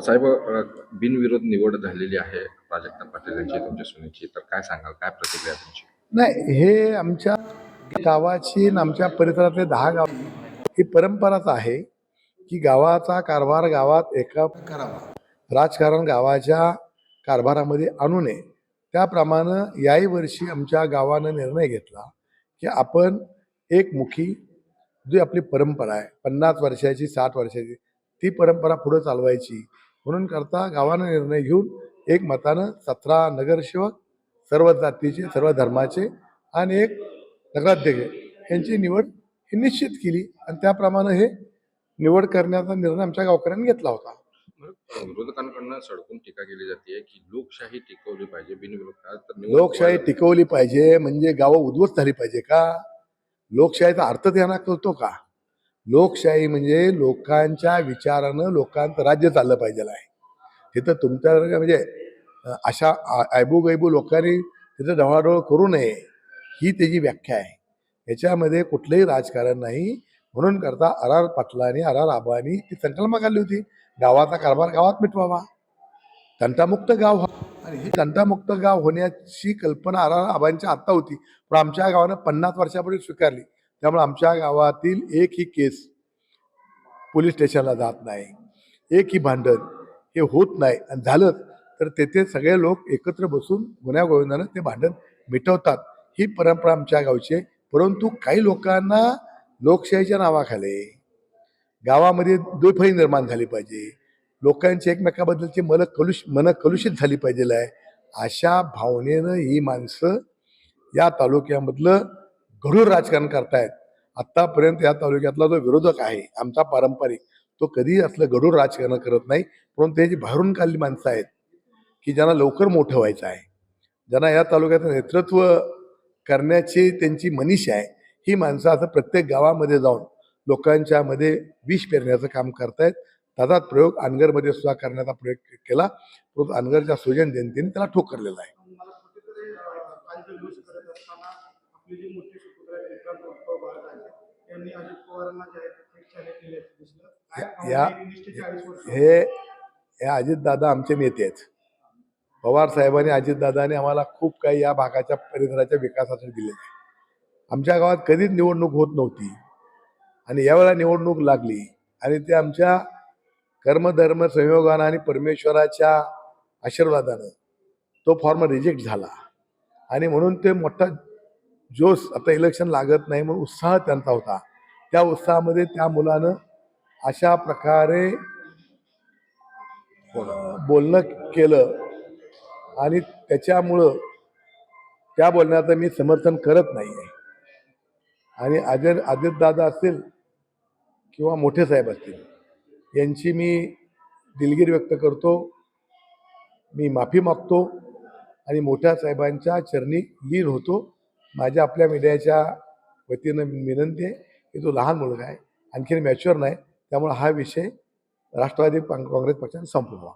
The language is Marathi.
साहेब बिनविरोध निवड झालेली आहे प्राजक्ता पाटील यांची तुमच्या सुनेची. तर काय सांगाल? काय प्रतिक्रिया तुमची? नाही हे आमच्या गावाची आणि आमच्या परिसरातले दहा गाव ही परंपराच आहे की गावाचा कारभार गावात एका करावा. राजकारण गावाच्या कारभारामध्ये आणू नये. त्याप्रमाणे याही वर्षी आमच्या गावानं निर्णय घेतला की आपण एकमुखी जी आपली परंपरा आहे पन्नास वर्षाची साठ वर्षाची ती परंपरा पुढे चालवायची. म्हणून करता गावानं निर्णय घेऊन एक मतानं सतरा नगरसेवक सर्व जातीचे सर्व धर्माचे आणि एक नगराध्यक्ष यांची निवड ही निश्चित केली. आणि त्याप्रमाणे हे निवड करण्याचा निर्णय आमच्या गावकऱ्यांनी घेतला होता. विरोधकांकडनं सडकून टीका केली जाते की लोकशाही टिकवली पाहिजे बिनविरोध लोकशाही टिकवली पाहिजे म्हणजे गावं उद्ध्वस्त झाली पाहिजे का? लोकशाहीचा अर्थ त्यांना कळतो का? लोकशाही म्हणजे लोकांच्या विचारानं लोकांचं राज्य चाललं पाहिजे आहे. तिथं तुमच्या म्हणजे अशा ऐबू गैबू लोकांनी तिथं ढवळाढवळ करू नये ही त्याची व्याख्या आहे. याच्यामध्ये कुठलंही राजकारण नाही. म्हणून करता आर आर पाटलांनी आर आर आबांनी ती संकल्पना काढली होती. गावाचा कारभार गावात मिटवावा. तंटामुक्त गाव आणि हे तंटामुक्त गाव होण्याची कल्पना आर आर आबांच्या आत्ता होती. पण आमच्या गावानं पन्नास वर्षापूर्वी स्वीकारली. त्यामुळे आमच्या गावातील एक ही केस पोलीस स्टेशनला जात नाही. एक ही भांडण हे होत नाही. आणि झालं तर तेथे सगळे लोक एकत्र बसून गुन्ह्यागोविंदानं ते भांडण मिटवतात. ही परंपरा आमच्या गावची आहे. परंतु काही लोकांना लोकशाहीच्या नावाखाली गावामध्ये दुफळी निर्माण झाली पाहिजे. लोकांची एकमेकाबद्दलची मन कलुष मन कलुषित झाली पाहिजे आहे. अशा भावनेनं ही माणसं या तालुक्यामधलं गढूळ राजकारण करतायत. आत्तापर्यंत या तालुक्यातला जो विरोधक आहे आमचा पारंपरिक तो कधीही असलं गढूळ राजकारण करत नाही परंतु त्याची बाहेरून काढली माणसं आहेत की ज्यांना लवकर मोठं व्हायचं आहे. ज्यांना या तालुक्याचं नेतृत्व करण्याची त्यांची मनीषा आहे ही माणसं आता प्रत्येक गावामध्ये जाऊन लोकांच्या मध्ये विष पेरण्याचं काम करतायत. त्याचाच प्रयोग अनगरमध्ये सुद्धा करण्याचा प्रयोग केला परंतु अनगरच्या सुजन जयंतीने त्याला ठोकरलेला आहे. यांनी अजित पवारांना जाहीर हे हे अजितदादा आमचे नेते आहेत. पवार साहेबांनी अजितदादाने आम्हाला खूप काही या भागाच्या परिसराच्या विकासासाठी दिले आमच्या गावात कधीच निवडणूक होत नव्हती. आणि यावेळेला निवडणूक लागली. आणि ते आमच्या कर्मधर्म संयोगानं आणि परमेश्वराच्या आशीर्वादानं तो फॉर्म रिजेक्ट झाला. आणि म्हणून ते मोठा जोश आता इलेक्शन लागत नाही म्हणून उत्साह त्यांचा होता. त्या उत्साहामध्ये त्या मुलानं अशा प्रकारे बोलणं केलं. आणि त्याच्यामुळं त्या बोलण्याचं मी समर्थन करत नाही आहे. आणि अजय अजितदादा असतील किंवा मोठे साहेब असतील यांची मी दिलगिरी व्यक्त करतो. मी माफी मागतो. आणि मोठ्या साहेबांच्या चरणी लीन होतो. माझ्या आपल्या मीडियाच्या वतीनं विनंती आहे की तो लहान मुलगा आहे आणखीन मॅच्युअर नाही त्यामुळे हा विषय राष्ट्रवादी काँग्रेस पक्षाने संपवावा.